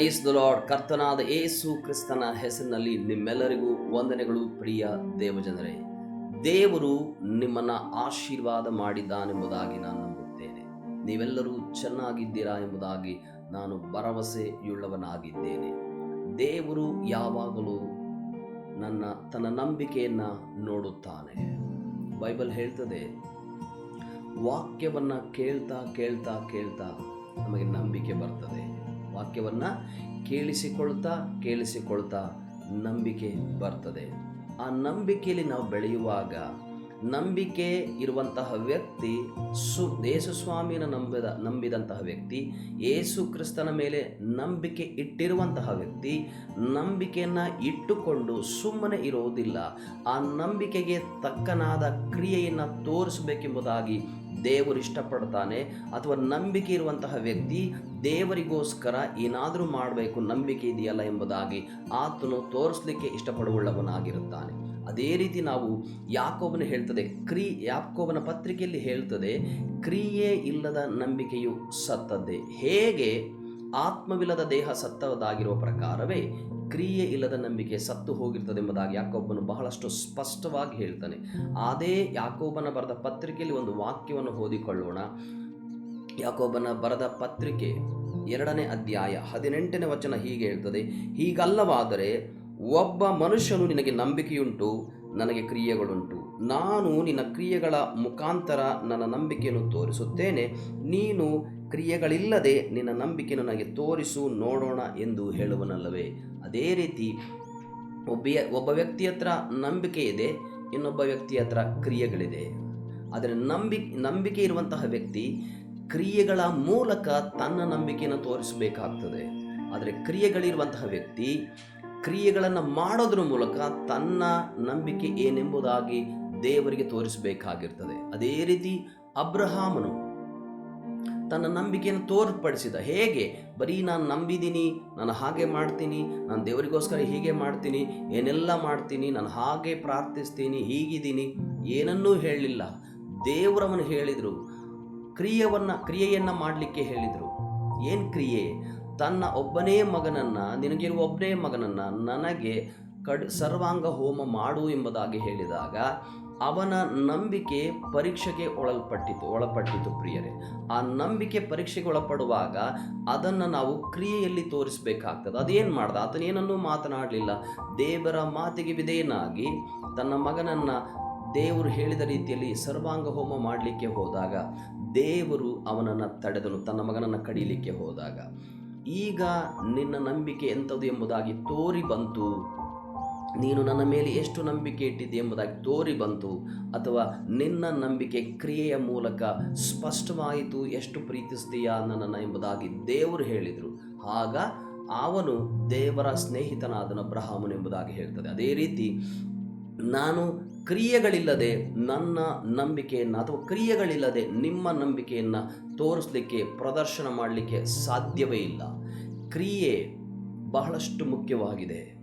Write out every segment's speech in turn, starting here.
Praise the lord ಕರ್ತನಾದ ಏಸು ಕ್ರಿಸ್ತನ ಹೆಸರಿನಲ್ಲಿ ನಿಮ್ಮೆಲ್ಲರಿಗೂ ವಂದನೆಗಳು, ಪ್ರಿಯ ದೇವಜನರೇ. ದೇವರು ನಿಮ್ಮನ್ನ ಆಶೀರ್ವಾದ ಮಾಡಿದ್ದಾನೆಂಬುದಾಗಿ ನಾನು ನಂಬುತ್ತೇನೆ. ನೀವೆಲ್ಲರೂ ಚೆನ್ನಾಗಿದ್ದೀರಾ ಎಂಬುದಾಗಿ ನಾನು ಭರವಸೆಯುಳ್ಳವನಾಗಿದ್ದೇನೆ. ದೇವರು ಯಾವಾಗಲೂ ನನ್ನ, ತನ್ನ ನಂಬಿಕೆಯನ್ನು ನೋಡುತ್ತಾನೆ. ಬೈಬಲ್ ಹೇಳ್ತದೆ, ವಾಕ್ಯವನ್ನು ಕೇಳ್ತಾ ಕೇಳ್ತಾ ಕೇಳ್ತಾ ನಮಗೆ ನಂಬಿಕೆ ಬರ್ತದೆ. ವಾಕ್ಯವನ್ನು ಕೇಳಿಸಿಕೊಳ್ತಾ ಕೇಳಿಸಿಕೊಳ್ತಾ ನಂಬಿಕೆ ಬರ್ತದೆ. ಆ ನಂಬಿಕೆಯಲ್ಲಿ ನಾವು ಬೆಳೆಯುವಾಗ ನಂಬಿಕೆ ಇರುವಂತಹ ವ್ಯಕ್ತಿ, ಸು ಯೇಸು ಸ್ವಾಮಿಯನ್ನು ನಂಬಿದ, ನಂಬಿದಂತಹ ವ್ಯಕ್ತಿ ಏಸು ಕ್ರಿಸ್ತನ ಮೇಲೆ ನಂಬಿಕೆ ಇಟ್ಟಿರುವಂತಹ ವ್ಯಕ್ತಿ, ನಂಬಿಕೆಯನ್ನು ಇಟ್ಟುಕೊಂಡು ಸುಮ್ಮನೆ ಇರುವುದಿಲ್ಲ ಆ ನಂಬಿಕೆಗೆ ತಕ್ಕನಾದ ಕ್ರಿಯೆಯನ್ನು ತೋರಿಸಬೇಕೆಂಬುದಾಗಿ ದೇವರು ಇಷ್ಟಪಡ್ತಾನೆ ಅಥವಾ ನಂಬಿಕೆ ಇರುವಂತಹ ವ್ಯಕ್ತಿ ದೇವರಿಗೋಸ್ಕರ ಏನಾದರೂ ಮಾಡಬೇಕು, ನಂಬಿಕೆ ಇದೆಯಲ್ಲ ಎಂಬುದಾಗಿ ಆತನು ತೋರಿಸಲಿಕ್ಕೆ ಇಷ್ಟಪಡುವಳ್ಳವನಾಗಿರುತ್ತಾನೆ ಅದೇ ರೀತಿ ನಾವು ಯಾಕೋಬನ ಹೇಳ್ತದೆ, ಕ್ರಿ ಯಾಕೋಬನ ಪತ್ರಿಕೆಯಲ್ಲಿ ಹೇಳ್ತದೆ, ಕ್ರಿಯೆ ಇಲ್ಲದ ನಂಬಿಕೆಯು ಸತ್ತದ್ದೇ. ಹೇಗೆ? ಆತ್ಮವಿಲ್ಲದ ದೇಹ ಸತ್ತದಾಗಿರುವ ಪ್ರಕಾರವೇ ಕ್ರಿಯೆ ಇಲ್ಲದ ನಂಬಿಕೆ ಸತ್ತು ಹೋಗಿರ್ತದೆ ಎಂಬುದಾಗಿ ಯಾಕೊಬ್ಬನು ಬಹಳಷ್ಟು ಸ್ಪಷ್ಟವಾಗಿ ಹೇಳ್ತಾನೆ. ಅದೇ ಯಾಕೋಬನ ಬರೆದ ಪತ್ರಿಕೆಯಲ್ಲಿ ಒಂದು ವಾಕ್ಯವನ್ನು ಓದಿಕೊಳ್ಳೋಣ. ಯಾಕೋಬನ ಬರೆದ ಪತ್ರಿಕೆ ಎರಡನೇ ಅಧ್ಯಾಯ ಹದಿನೆಂಟನೇ ವಚನ ಹೀಗೆ ಹೇಳ್ತದೆ, ಹೀಗಲ್ಲವಾದರೆ ಒಬ್ಬ ಮನುಷ್ಯನು ನಿನಗೆ ನಂಬಿಕೆಯುಂಟು, ನನಗೆ ಕ್ರಿಯೆಗಳುಂಟು. ನಾನು ನಿನ್ನ ಕ್ರಿಯೆಗಳ ಮುಖಾಂತರ ನನ್ನ ನಂಬಿಕೆಯನ್ನು ತೋರಿಸುತ್ತೇನೆ. ನೀನು ಕ್ರಿಯೆಗಳಿಲ್ಲದೆ ನಿನ್ನ ನಂಬಿಕೆಯನ್ನು ನನಗೆ ತೋರಿಸು, ನೋಡೋಣ ಎಂದು ಹೇಳುವನಲ್ಲವೇ? ಅದೇ ರೀತಿ ಒಬ್ಬ ಒಬ್ಬ ವ್ಯಕ್ತಿ ಹತ್ರ ನಂಬಿಕೆ ಇದೆ, ಇನ್ನೊಬ್ಬ ವ್ಯಕ್ತಿ ಹತ್ರ ಕ್ರಿಯೆಗಳಿದೆ. ಆದರೆ ನಂಬಿ, ನಂಬಿಕೆ ಇರುವಂತಹ ವ್ಯಕ್ತಿ ಕ್ರಿಯೆಗಳ ಮೂಲಕ ತನ್ನ ನಂಬಿಕೆಯನ್ನು ತೋರಿಸಬೇಕಾಗ್ತದೆ. ಆದರೆ ಕ್ರಿಯೆಗಳಿರುವಂತಹ ವ್ಯಕ್ತಿ ಕ್ರಿಯೆಗಳನ್ನು ಮಾಡೋದ್ರ ಮೂಲಕ ತನ್ನ ನಂಬಿಕೆ ಏನೆಂಬುದಾಗಿ ದೇವರಿಗೆ ತೋರಿಸಬೇಕಾಗಿರ್ತದೆ. ಅದೇ ರೀತಿ ಅಬ್ರಹಾಮನು ತನ್ನ ನಂಬಿಕೆಯನ್ನು ತೋರ್ಪಡಿಸಿದ. ಹೇಗೆ? ಬರೀ ನಾನು ನಂಬಿದ್ದೀನಿ ನಾನು ಹಾಗೆ ಮಾಡ್ತೀನಿ, ನಾನು ದೇವರಿಗೋಸ್ಕರ ಹೀಗೆ ಮಾಡ್ತೀನಿ, ಏನೆಲ್ಲ ಮಾಡ್ತೀನಿ, ನಾನು ಹಾಗೆ ಪ್ರಾರ್ಥಿಸ್ತೀನಿ, ಹೀಗಿದ್ದೀನಿ, ಏನನ್ನೂ ಹೇಳಲಿಲ್ಲ ದೇವರವನು ಹೇಳಿದರು, ಕ್ರಿಯವನ್ನು, ಕ್ರಿಯೆಯನ್ನು ಮಾಡಲಿಕ್ಕೆ ಹೇಳಿದರು. ಏನು ಕ್ರಿಯೆ? ತನ್ನ ಒಬ್ಬನೇ ಮಗನನ್ನು, ನಿನಗಿರುವ ಒಬ್ಬನೇ ಮಗನನ್ನು ನನಗೆ ಕಡ್ ಸರ್ವಾಂಗ ಹೋಮ ಮಾಡು ಎಂಬುದಾಗಿ ಹೇಳಿದಾಗ ಅವನ ನಂಬಿಕೆ ಪರೀಕ್ಷೆಗೆ ಒಳಪಟ್ಟಿತು ಒಳಪಟ್ಟಿತು ಪ್ರಿಯರೇ. ಆ ನಂಬಿಕೆ ಪರೀಕ್ಷೆಗೆ ಒಳಪಡುವಾಗ ಅದನ್ನು ನಾವು ಕ್ರಿಯೆಯಲ್ಲಿ ತೋರಿಸಬೇಕಾಗ್ತದೆ. ಅದೇನು ಮಾಡ್ದ? ಆತನೇನನ್ನೂ ಮಾತನಾಡಲಿಲ್ಲ. ದೇವರ ಮಾತಿಗೆ ವಿಧೇಯನಾಗಿ ತನ್ನ ಮಗನನ್ನು ದೇವರು ಹೇಳಿದ ರೀತಿಯಲ್ಲಿ ಸರ್ವಾಂಗ ಹೋಮ ಮಾಡಲಿಕ್ಕೆ ಹೋದಾಗ ದೇವರು ಅವನನ್ನು ತಡೆದನು, ತನ್ನ ಮಗನನ್ನು ಕಡಿಲಿಕ್ಕೆ ಹೋದಾಗ. ಈಗ ನಿನ್ನ ನಂಬಿಕೆ ಎಂಥದ್ದು ಎಂಬುದಾಗಿ ತೋರಿ ಬಂತು. ನೀನು ನನ್ನ ಮೇಲೆ ಎಷ್ಟು ನಂಬಿಕೆ ಇಟ್ಟಿದ್ದೆ ಎಂಬುದಾಗಿ ತೋರಿ ಬಂತು, ಅಥವಾ ನಿನ್ನ ನಂಬಿಕೆ ಕ್ರಿಯೆಯ ಮೂಲಕ ಸ್ಪಷ್ಟವಾಯಿತು, ಎಷ್ಟು ಪ್ರೀತಿಸ್ತೀಯಾ ನನ್ನನ್ನು ಎಂಬುದಾಗಿ ದೇವರು ಹೇಳಿದರು. ಆಗ ಅವನು ದೇವರ ಸ್ನೇಹಿತನಾದನು ಬ್ರಹ್ಮನು ಎಂಬುದಾಗಿ ಹೇಳ್ತದೆ. ಅದೇ ರೀತಿ ನಾನು ಕ್ರಿಯೆಗಳಿಲ್ಲದೆ ನನ್ನ ನಂಬಿಕೆಯನ್ನು ಅಥವಾ ಕ್ರಿಯೆಗಳಿಲ್ಲದೆ ನಿಮ್ಮ ನಂಬಿಕೆಯನ್ನು ತೋರಿಸಲಿಕ್ಕೆ, ಪ್ರದರ್ಶನ ಮಾಡಲಿಕ್ಕೆ ಸಾಧ್ಯವೇ ಇಲ್ಲ. ಕ್ರಿಯೆ ಬಹಳಷ್ಟು ಮುಖ್ಯವಾಗಿದೆ.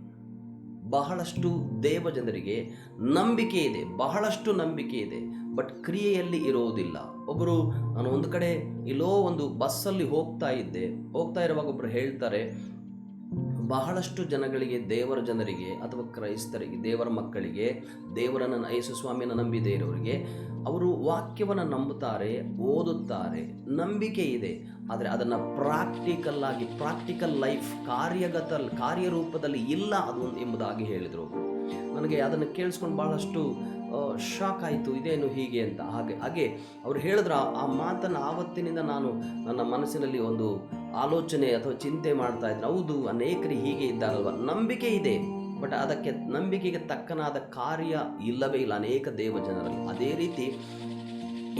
ಬಹಳಷ್ಟು ದೇವ ಜನರಿಗೆ ನಂಬಿಕೆ ಇದೆ, ಬಹಳಷ್ಟು ನಂಬಿಕೆ ಇದೆ, ಬಟ್ ಕ್ರಿಯೆಯಲ್ಲಿ ಇರೋದಿಲ್ಲ. ಒಬ್ಬರು ನಾನು ಒಂದು ಕಡೆ ಇಲ್ಲೋ ಒಂದು ಬಸ್ಸಲ್ಲಿ ಹೋಗ್ತಾ ಇದ್ದೆ, ಹೋಗ್ತಾ ಇರುವಾಗ ಒಬ್ಬರು ಹೇಳ್ತಾರೆ, ಬಹಳಷ್ಟು ಜನಗಳಿಗೆ, ದೇವರ ಜನರಿಗೆ ಅಥವಾ ಕ್ರೈಸ್ತರಿಗೆ, ದೇವರ ಮಕ್ಕಳಿಗೆ, ದೇವರನ್ನು ಯೇಸು ಸ್ವಾಮಿಯನ್ನು ನಂಬಿದೆ ಇರೋರಿಗೆ, ಅವರು ವಾಕ್ಯವನ್ನು ನಂಬುತ್ತಾರೆ, ಓದುತ್ತಾರೆ, ನಂಬಿಕೆ ಇದೆ. ಆದರೆ ಅದನ್ನು ಪ್ರಾಕ್ಟಿಕಲ್ ಆಗಿ ಪ್ರಾಕ್ಟಿಕಲ್ ಲೈಫ್ ಕಾರ್ಯಗತ ಕಾರ್ಯರೂಪದಲ್ಲಿ ಇಲ್ಲ ಅದು ಎಂಬುದಾಗಿ ಹೇಳಿದರು ನನಗೆ ಅದನ್ನು ಕೇಳಿಸ್ಕೊಂಡು ಭಾಳಷ್ಟು ಶಾಕ್ ಆಯಿತು, ಇದೇನು ಹೀಗೆ ಅಂತ. ಹಾಗೆ ಹಾಗೆ ಅವ್ರು ಹೇಳಿದ್ರ, ಆ ಮಾತನ್ನು ಆವತ್ತಿನಿಂದ ನಾನು ನನ್ನ ಮನಸ್ಸಿನಲ್ಲಿ ಒಂದು ಆಲೋಚನೆ ಅಥವಾ ಚಿಂತೆ ಮಾಡ್ತಾ ಇದ್ದೆ ಹೌದು, ಅನೇಕರು ಹೀಗೆ ಇದ್ದಾರಲ್ವ? ನಂಬಿಕೆ ಇದೆ, ಬಟ್ ಅದಕ್ಕೆ, ನಂಬಿಕೆಗೆ ತಕ್ಕನಾದ ಕಾರ್ಯ ಇಲ್ಲವೇ ಇಲ್ಲ ಅನೇಕ ದೇವ ಜನರಲ್ಲಿ ಅದೇ ರೀತಿ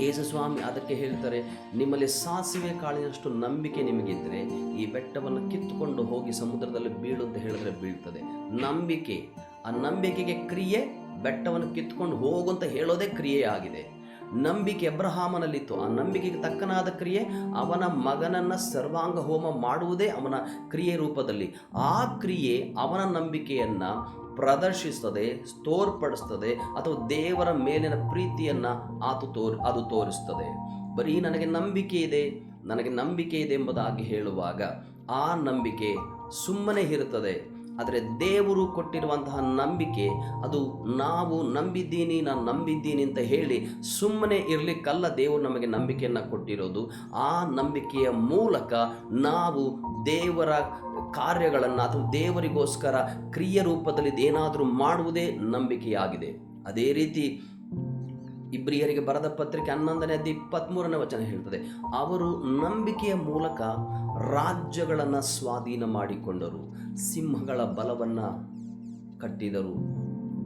ಯೇಸು ಸ್ವಾಮಿ ಅದಕ್ಕೆ ಹೇಳ್ತಾರೆ, ನಿಮ್ಮಲ್ಲಿ ಸಾಸಿವೆ ಕಾಳಿನಷ್ಟು ನಂಬಿಕೆ ನಿಮಗಿದ್ದರೆ, ಈ ಬೆಟ್ಟವನ್ನು ಕಿತ್ತುಕೊಂಡು ಹೋಗಿ ಸಮುದ್ರದಲ್ಲಿ ಬೀಳು ಅಂತ ಹೇಳಿದ್ರೆ ಬೀಳ್ತದೆ. ನಂಬಿಕೆ, ಆ ನಂಬಿಕೆಗೆ ಕ್ರಿಯೆ, ಬೆಟ್ಟವನ್ನು ಕಿತ್ಕೊಂಡು ಹೋಗು ಅಂತ ಹೇಳೋದೇ ಕ್ರಿಯೆ ಆಗಿದೆ ನಂಬಿಕೆ ಅಬ್ರಹಾಮನಲ್ಲಿತ್ತು. ಆ ನಂಬಿಕೆಗೆ ತಕ್ಕನಾದ ಕ್ರಿಯೆ ಅವನ ಮಗನನ್ನು ಸರ್ವಾಂಗ ಹೋಮ ಮಾಡುವುದೇ ಅವನ ಕ್ರಿಯೆ ರೂಪದಲ್ಲಿ. ಆ ಕ್ರಿಯೆ ಅವನ ನಂಬಿಕೆಯನ್ನು ಪ್ರದರ್ಶಿಸ್ತದೆ, ತೋರ್ಪಡಿಸ್ತದೆ, ಅಥವಾ ದೇವರ ಮೇಲಿನ ಪ್ರೀತಿಯನ್ನು ಆತು ತೋರ್, ಅದು ತೋರಿಸ್ತದೆ. ಬರೀ ನನಗೆ ನಂಬಿಕೆ ಇದೆ, ನನಗೆ ನಂಬಿಕೆ ಇದೆ ಎಂಬುದಾಗಿ ಹೇಳುವಾಗ ಆ ನಂಬಿಕೆ ಸುಮ್ಮನೆ ಇರುತ್ತದೆ. ಆದರೆ ದೇವರು ಕೊಟ್ಟಿರುವಂತಹ ನಂಬಿಕೆ, ಅದು ನಾವು ನಂಬಿದ್ದೀನಿ, ನಾನು ನಂಬಿದ್ದೀನಿ ಅಂತ ಹೇಳಿ ಸುಮ್ಮನೆ ಇರಲಿಕ್ಕಲ್ಲ ದೇವರು ನಮಗೆ ನಂಬಿಕೆಯನ್ನು ಕೊಟ್ಟಿರೋದು. ಆ ನಂಬಿಕೆಯ ಮೂಲಕ ನಾವು ದೇವರ ಕಾರ್ಯಗಳನ್ನು ಅಥವಾ ದೇವರಿಗೋಸ್ಕರ ಕ್ರಿಯ ರೂಪದಲ್ಲಿ ಏನಾದರೂ ಮಾಡುವುದೇ ನಂಬಿಕೆಯಾಗಿದೆ. ಅದೇ ರೀತಿ ಇಬ್ರಿಯರಿಗೆ ಬರದ ಪತ್ರಿಕೆ ಹನ್ನೊಂದನೇ ಅಧ್ಯಾಯ ಇಪ್ಪತ್ತ್ಮೂರನೇ ವಚನ ಹೇಳ್ತದೆ ಅವರು ನಂಬಿಕೆಯ ಮೂಲಕ ರಾಜ್ಯಗಳನ್ನು ಸ್ವಾಧೀನ ಮಾಡಿಕೊಂಡರು, ಸಿಂಹಗಳ ಬಲವನ್ನು ಕಟ್ಟಿದರು,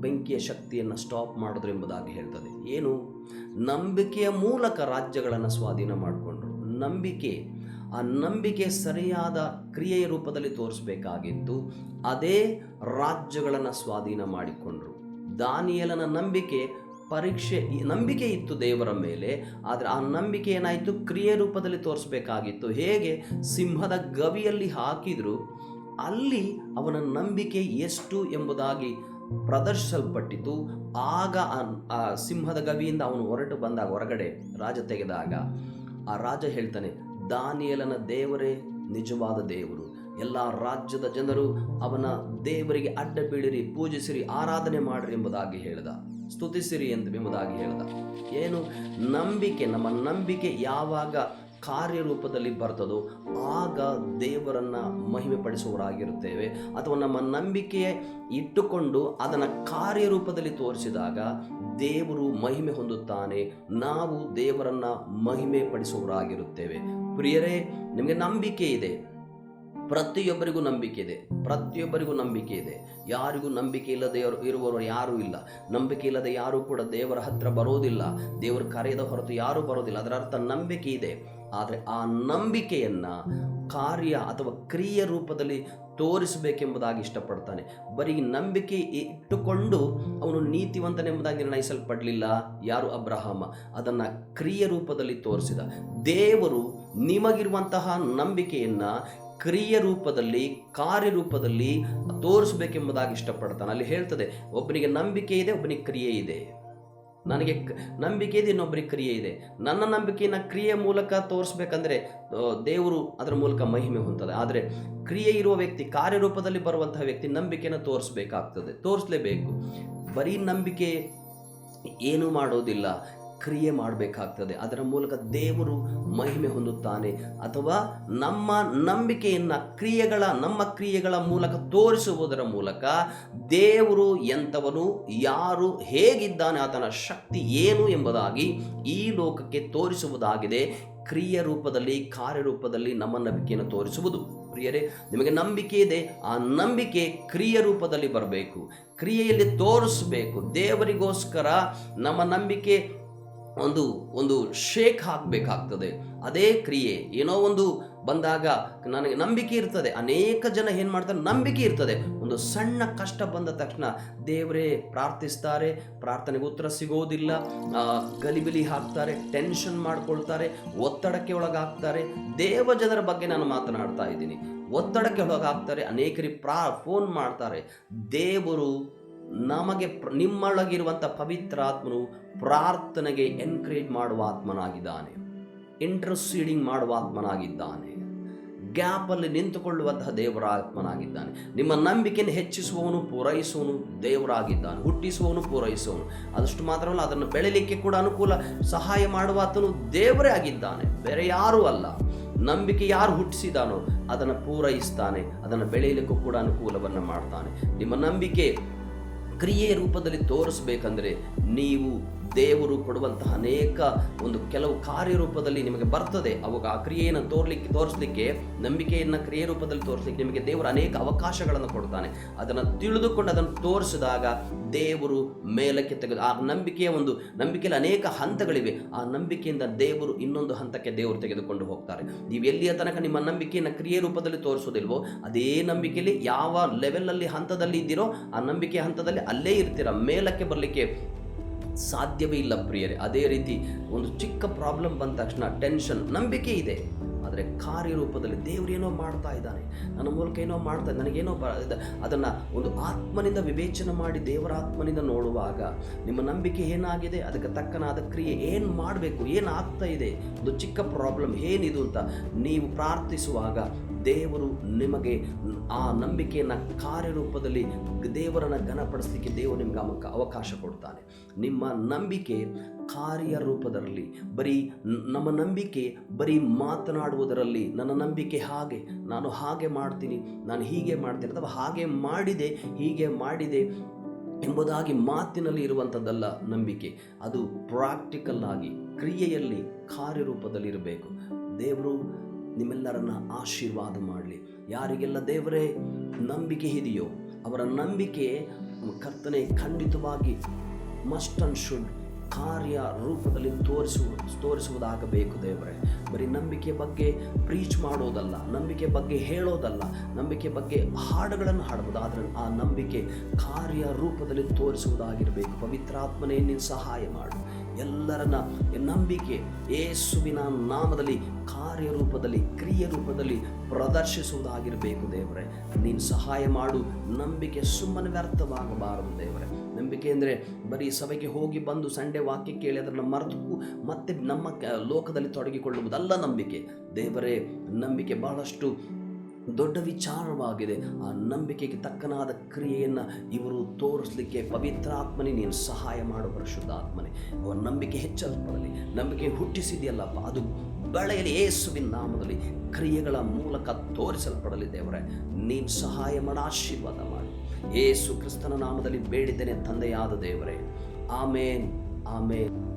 ಬೆಂಕಿಯ ಶಕ್ತಿಯನ್ನು ಸ್ಟಾಪ್ ಮಾಡಿದ್ರು ಎಂಬುದಾಗಿ ಹೇಳ್ತದೆ. ಏನು? ನಂಬಿಕೆಯ ಮೂಲಕ ರಾಜ್ಯಗಳನ್ನು ಸ್ವಾಧೀನ ಮಾಡಿಕೊಂಡರು. ನಂಬಿಕೆ, ಆ ನಂಬಿಕೆ ಸರಿಯಾದ ಕ್ರಿಯೆಯ ರೂಪದಲ್ಲಿ ತೋರಿಸಬೇಕಾಗಿತ್ತು ಅದೇ ರಾಜ್ಯಗಳನ್ನು ಸ್ವಾಧೀನ ಮಾಡಿಕೊಂಡರು. ದಾನಿಯಲನ ನಂಬಿಕೆ ಪರೀಕ್ಷೆ ನಂಬಿಕೆ ಇತ್ತು ದೇವರ ಮೇಲೆ, ಆದರೆ ಆ ನಂಬಿಕೆ ಏನಾಯಿತು? ಕ್ರಿಯೆ ರೂಪದಲ್ಲಿ ತೋರಿಸಬೇಕಾಗಿತ್ತು. ಹೇಗೆ? ಸಿಂಹದ ಗವಿಯಲ್ಲಿ ಹಾಕಿದ್ರು, ಅಲ್ಲಿ ಅವನ ನಂಬಿಕೆ ಎಷ್ಟು ಎಂಬುದಾಗಿ ಪ್ರದರ್ಶಿಸಲ್ಪಟ್ಟಿತು. ಆಗ ಆ ಸಿಂಹದ ಗವಿಯಿಂದ ಅವನು ಹೊರಟು ಬಂದಾಗ, ಹೊರಗಡೆ ರಾಜ ತೆಗೆದಾಗ, ಆ ರಾಜ ಹೇಳ್ತಾನೆ, ದಾನಿಯಲನ ದೇವರೇ, ನಿಜವಾದ ದೇವರು. ಎಲ್ಲ ರಾಜ್ಯದ ಜನರು ಅವನ ದೇವರಿಗೆ ಅಡ್ಡ ಬೀಳಿರಿ ಪೂಜಿಸಿರಿ, ಆರಾಧನೆ ಮಾಡಿರಿ ಎಂಬುದಾಗಿ ಹೇಳಿದ. ಸ್ತುತಿಸಿರಿ ಎಂದು ಎಂಬುದಾಗಿ ಹೇಳಿದ. ಏನು? ನಂಬಿಕೆ, ನಮ್ಮ ನಂಬಿಕೆ ಯಾವಾಗ ಕಾರ್ಯರೂಪದಲ್ಲಿ ಬರ್ತದೋ ಆಗ ದೇವರನ್ನು ಮಹಿಮೆ ಪಡಿಸುವವರಾಗಿರುತ್ತೇವೆ ಅಥವಾ ನಮ್ಮ ನಂಬಿಕೆ ಇಟ್ಟುಕೊಂಡು ಅದನ್ನು ಕಾರ್ಯರೂಪದಲ್ಲಿ ತೋರಿಸಿದಾಗ ದೇವರು ಮಹಿಮೆ ಹೊಂದುತ್ತಾನೆ, ನಾವು ದೇವರನ್ನು ಮಹಿಮೆ ಪಡಿಸುವವರಾಗಿರುತ್ತೇವೆ ಪ್ರಿಯರೇ, ನಿಮಗೆ ನಂಬಿಕೆ ಇದೆ. ಪ್ರತಿಯೊಬ್ಬರಿಗೂ ನಂಬಿಕೆ ಇದೆ. ಪ್ರತಿಯೊಬ್ಬರಿಗೂ ನಂಬಿಕೆ ಇದೆ. ಯಾರಿಗೂ ನಂಬಿಕೆ ಇಲ್ಲದೆ ಇರು- ಇರುವವರು ಯಾರೂ ಇಲ್ಲ. ನಂಬಿಕೆ ಇಲ್ಲದೆ ಯಾರೂ ಕೂಡ ದೇವರ ಹತ್ರ ಬರೋದಿಲ್ಲ. ದೇವರು ಕರೆಯದ ಹೊರತು ಯಾರೂ ಬರೋದಿಲ್ಲ. ಅದರ ಅರ್ಥ ನಂಬಿಕೆ ಇದೆ. ಆದರೆ ಆ ನಂಬಿಕೆಯನ್ನು ಕಾರ್ಯ ಅಥವಾ ಕ್ರಿಯೆ ರೂಪದಲ್ಲಿ ತೋರಿಸಬೇಕೆಂಬುದಾಗಿ ಇಷ್ಟಪಡ್ತಾನೆ. ಬರೀ ನಂಬಿಕೆ ಇಟ್ಟುಕೊಂಡು ಅವನು ನೀತಿವಂತನೆಂಬುದಾಗಿ ನಿರ್ಣಯಿಸಲ್ಪಡಲಿಲ್ಲ ಯಾರು ಅಬ್ರಹಾಮ. ಅದನ್ನು ಕ್ರಿಯೆ ರೂಪದಲ್ಲಿ ತೋರಿಸಿದ. ದೇವರು ನಿಮಗಿರುವಂತಹ ನಂಬಿಕೆಯನ್ನು ಕ್ರಿಯೆ ರೂಪದಲ್ಲಿ ಕಾರ್ಯರೂಪದಲ್ಲಿ ತೋರಿಸಬೇಕೆಂಬುದಾಗಿ ಇಷ್ಟಪಡ್ತಾನೆ. ಅಲ್ಲಿ ಹೇಳ್ತದೆ, ಒಬ್ಬನಿಗೆ ನಂಬಿಕೆ ಇದೆ, ಒಬ್ಬನಿಗೆ ಕ್ರಿಯೆ ಇದೆ. ನನಗೆ ನಂಬಿಕೆ ಇದೆ ಇನ್ನೊಬ್ಬರಿಗೆ ಕ್ರಿಯೆ ಇದೆ. ನನ್ನ ನಂಬಿಕೆಯನ್ನು ಕ್ರಿಯೆ ಮೂಲಕ ತೋರಿಸ್ಬೇಕಂದ್ರೆ ದೇವರು ಅದರ ಮೂಲಕ ಮಹಿಮೆ ಹೊಂದದೆ ಆದರೆ, ಕ್ರಿಯೆ ಇರುವ ವ್ಯಕ್ತಿ ಕಾರ್ಯರೂಪದಲ್ಲಿ ಬರುವಂತಹ ವ್ಯಕ್ತಿ ನಂಬಿಕೆಯನ್ನು ತೋರಿಸ್ಬೇಕಾಗ್ತದೆ, ತೋರಿಸ್ಲೇಬೇಕು. ಬರೀ ನಂಬಿಕೆ ಏನು ಮಾಡೋದಿಲ್ಲ. ಕ್ರಿಯೆ ಮಾಡಬೇಕಾಗ್ತದೆ. ಅದರ ಮೂಲಕ ದೇವರು ಮಹಿಮೆ ಹೊಂದುತ್ತಾನೆ. ಅಥವಾ ನಮ್ಮ ನಂಬಿಕೆಯನ್ನು ಕ್ರಿಯೆಗಳ, ನಮ್ಮ ಕ್ರಿಯೆಗಳ ಮೂಲಕ ತೋರಿಸುವುದರ ಮೂಲಕ ದೇವರು ಎಂಥವನು, ಯಾರು, ಹೇಗಿದ್ದಾನೆ, ಆತನ ಶಕ್ತಿ ಏನು ಎಂಬುದಾಗಿ ಈ ಲೋಕಕ್ಕೆ ತೋರಿಸುವುದಾಗಿದೆ. ಕ್ರಿಯೆ ರೂಪದಲ್ಲಿ ಕಾರ್ಯರೂಪದಲ್ಲಿ ನಮ್ಮ ನಂಬಿಕೆಯನ್ನು ತೋರಿಸುವುದು. ಪ್ರಿಯರೇ, ನಿಮಗೆ ನಂಬಿಕೆ ಇದೆ. ಆ ನಂಬಿಕೆ ಕ್ರಿಯೆ ರೂಪದಲ್ಲಿ ಬರಬೇಕು. ಕ್ರಿಯೆಯಲ್ಲಿ ತೋರಿಸಬೇಕು. ದೇವರಿಗೋಸ್ಕರ ನಮ್ಮ ನಂಬಿಕೆ ಒಂದು ಒಂದು ಶೇಕ್ ಹಾಕಬೇಕಾಗ್ತದೆ. ಅದೇ ಕ್ರಿಯೆ. ಏನೋ ಒಂದು ಬಂದಾಗ ನನಗೆ ನಂಬಿಕೆ ಇರ್ತದೆ. ಅನೇಕ ಜನ ಏನು ಮಾಡ್ತಾರೆ? ನಂಬಿಕೆ ಇರ್ತದೆ. ಒಂದು ಸಣ್ಣ ಕಷ್ಟ ಬಂದ ತಕ್ಷಣ ದೇವರೇ ಪ್ರಾರ್ಥಿಸ್ತಾರೆ. ಪ್ರಾರ್ಥನೆಗೆ ಉತ್ತರ ಸಿಗೋದಿಲ್ಲ. ಗಲಿಬಿಲಿ ಹಾಕ್ತಾರೆ ಟೆನ್ಷನ್ ಮಾಡ್ಕೊಳ್ತಾರೆ, ಒತ್ತಡಕ್ಕೆ ಒಳಗಾಗ್ತಾರೆ. ದೇವ ಜನರ ಬಗ್ಗೆ ನಾನು ಮಾತನಾಡ್ತಾ ಇದ್ದೀನಿ. ಒತ್ತಡಕ್ಕೆ ಒಳಗಾಗ್ತಾರೆ. ಅನೇಕರಿಗೆ ಪ್ರಾ ಫೋನ್ ಮಾಡ್ತಾರೆ. ದೇವರು ನಮಗೆ ನಿಮ್ಮೊಳಗಿರುವಂಥ ಪವಿತ್ರ ಪವಿತ್ರಾತ್ಮನು ಪ್ರಾರ್ಥನೆಗೆ ಎನ್ಕರೇಜ್ ಮಾಡುವ ಆತ್ಮನಾಗಿದ್ದಾನೆ. ಇಂಟರ್ಸೀಡಿಂಗ್ ಮಾಡುವ ಆತ್ಮನಾಗಿದ್ದಾನೆ. ಗ್ಯಾಪಲ್ಲಿ ನಿಂತುಕೊಳ್ಳುವಂತಹ ದೇವರ ಆತ್ಮನಾಗಿದ್ದಾನೆ. ನಿಮ್ಮ ನಂಬಿಕೆಯನ್ನು ಹೆಚ್ಚಿಸುವವನು ಪೂರೈಸುವನು ದೇವರಾಗಿದ್ದಾನೆ. ಹುಟ್ಟಿಸುವವನು, ಪೂರೈಸುವವನು. ಅದಷ್ಟು ಮಾತ್ರವಲ್ಲ, ಅದನ್ನು ಬೆಳೆಯಲಿಕ್ಕೆ ಕೂಡ ಅನುಕೂಲ, ಸಹಾಯ ಮಾಡುವ ಆತನು ದೇವರೇ ಆಗಿದ್ದಾನೆ. ಬೇರೆ ಯಾರೂ ಅಲ್ಲ. ನಂಬಿಕೆ ಯಾರು ಹುಟ್ಟಿಸಿದಾನೋ ಅದನ್ನು ಪೂರೈಸ್ತಾನೆ. ಅದನ್ನು ಬೆಳೆಯಲಿಕ್ಕೂ ಕೂಡ ಅನುಕೂಲವನ್ನು ಮಾಡ್ತಾನೆ. ನಿಮ್ಮ ನಂಬಿಕೆ ಕ್ರಿಯೆ ರೂಪದಲ್ಲಿ ತೋರಿಸ್ಬೇಕಂದ್ರೆ ನೀವು ದೇವರು ಕೊಡುವಂತಹ ಅನೇಕ ಒಂದು ಕೆಲವು ಕಾರ್ಯರೂಪದಲ್ಲಿ ನಿಮಗೆ ಬರ್ತದೆ. ಅವಾಗ ಆ ಕ್ರಿಯೆಯನ್ನು ತೋರ್ಲಿಕ್ಕೆ, ತೋರಿಸ್ಲಿಕ್ಕೆ, ನಂಬಿಕೆಯನ್ನು ಕ್ರಿಯೆ ರೂಪದಲ್ಲಿ ತೋರಿಸ್ಲಿಕ್ಕೆ ನಿಮಗೆ ದೇವರು ಅನೇಕ ಅವಕಾಶಗಳನ್ನು ಕೊಡ್ತಾನೆ. ಅದನ್ನು ತಿಳಿದುಕೊಂಡು ಅದನ್ನು ತೋರಿಸಿದಾಗ ದೇವರು ಮೇಲಕ್ಕೆ ತೆಗೆದು, ಆ ನಂಬಿಕೆಯ ಒಂದು, ನಂಬಿಕೆಯಲ್ಲಿ ಅನೇಕ ಹಂತಗಳಿವೆ. ಆ ನಂಬಿಕೆಯಿಂದ ದೇವರು ಇನ್ನೊಂದು ಹಂತಕ್ಕೆ ದೇವರು ತೆಗೆದುಕೊಂಡು ಹೋಗ್ತಾರೆ. ನೀವು ಎಲ್ಲಿಯ ತನಕ ನಿಮ್ಮ ನಂಬಿಕೆಯನ್ನು ಕ್ರಿಯೆ ರೂಪದಲ್ಲಿ ತೋರಿಸೋದಿಲ್ವೋ, ಅದೇ ನಂಬಿಕೆಯಲ್ಲಿ ಯಾವ ಲೆವೆಲಲ್ಲಿ ಹಂತದಲ್ಲಿ ಇದ್ದೀರೋ, ಆ ನಂಬಿಕೆಯ ಹಂತದಲ್ಲಿ ಅಲ್ಲೇ ಇರ್ತೀರ. ಮೇಲಕ್ಕೆ ಬರಲಿಕ್ಕೆ ಸಾಧ್ಯವೇ ಇಲ್ಲ ಪ್ರಿಯರೇ. ಅದೇ ರೀತಿ ಒಂದು ಚಿಕ್ಕ ಪ್ರಾಬ್ಲಮ್ ಬಂದ ತಕ್ಷಣ ಟೆನ್ಷನ್ ನಂಬಿಕೆ ಇದೆ. ಆದರೆ ಕಾರ್ಯರೂಪದಲ್ಲಿ ದೇವರೇನೋ ಮಾಡ್ತಾ ಇದ್ದಾನೆ. ನನ್ನ ಮೂಲಕ ಏನೋ ಮಾಡ್ತಾ ನನಗೇನೋ ಬ ಅದನ್ನು ಒಂದು ಆತ್ಮನಿಂದ ವಿವೇಚನೆ ಮಾಡಿ ದೇವರ ಆತ್ಮನಿಂದ ನೋಡುವಾಗ ನಿಮ್ಮ ನಂಬಿಕೆ ಏನಾಗಿದೆ? ಅದಕ್ಕೆ ತಕ್ಕನಾದ ಕ್ರಿಯೆ ಏನು ಮಾಡಬೇಕು? ಏನು ಆಗ್ತಾ ಇದೆ? ಒಂದು ಚಿಕ್ಕ ಪ್ರಾಬ್ಲಮ್ ಏನಿದು ಅಂತ ನೀವು ಪ್ರಾರ್ಥಿಸುವಾಗ ದೇವರು ನಿಮಗೆ ಆ ನಂಬಿಕೆಯನ್ನು ಕಾರ್ಯರೂಪದಲ್ಲಿ ದೇವರನ್ನು ಘನಪಡಿಸಲಿಕ್ಕೆ ದೇವರು ನಿಮಗೆ ಅವಕ ಅವಕಾಶ ಕೊಡ್ತಾನೆ. ನಿಮ್ಮ ನಂಬಿಕೆ ಕಾರ್ಯರೂಪದಲ್ಲಿ ಬರೀ ನಮ್ಮ ನಂಬಿಕೆ ಬರೀ ಮಾತನಾಡುವುದರಲ್ಲಿ ನನ್ನ ನಂಬಿಕೆ ಹಾಗೆ, ನಾನು ಹಾಗೆ ಮಾಡ್ತೀನಿ, ನಾನು ಹೀಗೆ ಮಾಡ್ತೀನಿ ಅಥವಾ ಹಾಗೆ ಮಾಡಿದೆ, ಹೀಗೆ ಮಾಡಿದೆ ಎಂಬುದಾಗಿ ಮಾತಿನಲ್ಲಿ ಇರುವಂಥದ್ದಲ್ಲ ನಂಬಿಕೆ. ಅದು ಪ್ರಾಕ್ಟಿಕಲ್ ಆಗಿ ಕ್ರಿಯೆಯಲ್ಲಿ ಕಾರ್ಯರೂಪದಲ್ಲಿರಬೇಕು. ದೇವರು ನಿಮ್ಮೆಲ್ಲರನ್ನ ಆಶೀರ್ವಾದ ಮಾಡಲಿ. ಯಾರಿಗೆಲ್ಲ ದೇವರೇ ನಂಬಿಕೆ ಇದೆಯೋ, ಅವರ ನಂಬಿಕೆ ಕರ್ತನೆ ಖಂಡಿತವಾಗಿ ಮಸ್ಟ್ ಅಂಡ್ ಶುಡ್ ಕಾರ್ಯ ರೂಪದಲ್ಲಿ ತೋರಿಸುವ ತೋರಿಸುವುದಾಗಬೇಕು ದೇವರೇ. ಬರೀ ನಂಬಿಕೆ ಬಗ್ಗೆ ಪ್ರೀಚ್ ಮಾಡೋದಲ್ಲ, ನಂಬಿಕೆ ಬಗ್ಗೆ ಹೇಳೋದಲ್ಲ, ನಂಬಿಕೆ ಬಗ್ಗೆ ಹಾಡುಗಳನ್ನು ಹಾಡಬಹುದು ಆದರೆ ಆ ನಂಬಿಕೆ ಕಾರ್ಯ ರೂಪದಲ್ಲಿ ತೋರಿಸುವುದಾಗಿರಬೇಕು. ಪವಿತ್ರಾತ್ಮನೇ ನೀನು ಸಹಾಯ ಮಾಡು. ಎಲ್ಲರನ್ನ ನಂಬಿಕೆ ಏಸುವಿನ ನಾಮದಲ್ಲಿ, ಕಾರ್ಯರೂಪದಲ್ಲಿ ಕ್ರಿಯೆ ರೂಪದಲ್ಲಿ ಪ್ರದರ್ಶಿಸುವುದಾಗಿರಬೇಕು ದೇವರೇ. ನೀನು ಸಹಾಯ ಮಾಡು, ನಂಬಿಕೆ ಸುಮ್ಮನೆ ವ್ಯರ್ಥವಾಗಬಾರದು ದೇವರೇ. ನಂಬಿಕೆ ಅಂದರೆ ಬರೀ ಸಭೆಗೆ ಹೋಗಿ ಬಂದು ಸಂಡೆ ವಾಕ್ಯ ಕೇಳಿ ಅದನ್ನು ಮರೆತು ಮತ್ತೆ ನಮ್ಮ ಲೋಕದಲ್ಲಿ ತೊಡಗಿಕೊಳ್ಳುವುದಲ್ಲ ನಂಬಿಕೆ. ದೇವರೇ, ನಂಬಿಕೆ ಬಹಳಷ್ಟು ದೊಡ್ಡ ವಿಚಾರವಾಗಿದೆ. ಆ ನಂಬಿಕೆಗೆ ತಕ್ಕನಾದ ಕ್ರಿಯೆಯನ್ನು ಇವರು ತೋರಿಸಲಿಕ್ಕೆ ಪವಿತ್ರಾತ್ಮನೇ ನೀನು ಸಹಾಯ ಮಾಡು ಪರಿಶುದ್ಧಾತ್ಮನೆ. ಅವರ ನಂಬಿಕೆ ಹೆಚ್ಚಲ್ಪಡಲಿ. ನಂಬಿಕೆ ಹುಟ್ಟಿಸಿದೆಯಲ್ಲಪ್ಪ, ಅದು ಬೆಳೆಯಲಿ ಏಸುವಿನ ನಾಮದಲ್ಲಿ ಕ್ರಿಯೆಗಳ ಮೂಲಕ ತೋರಿಸಲ್ಪಡಲಿ ದೇವರೇ. ನೀನು ಸಹಾಯ ಮಾಡಿ, ಆಶೀರ್ವಾದ ಮಾಡಿ. ಏಸು ಕ್ರಿಸ್ತನ ನಾಮದಲ್ಲಿ ಬೇಡಿದ್ದೇನೆ ತಂದೆಯಾದ ದೇವರೇ. ಆಮೇನ್ ಆಮೇನ್.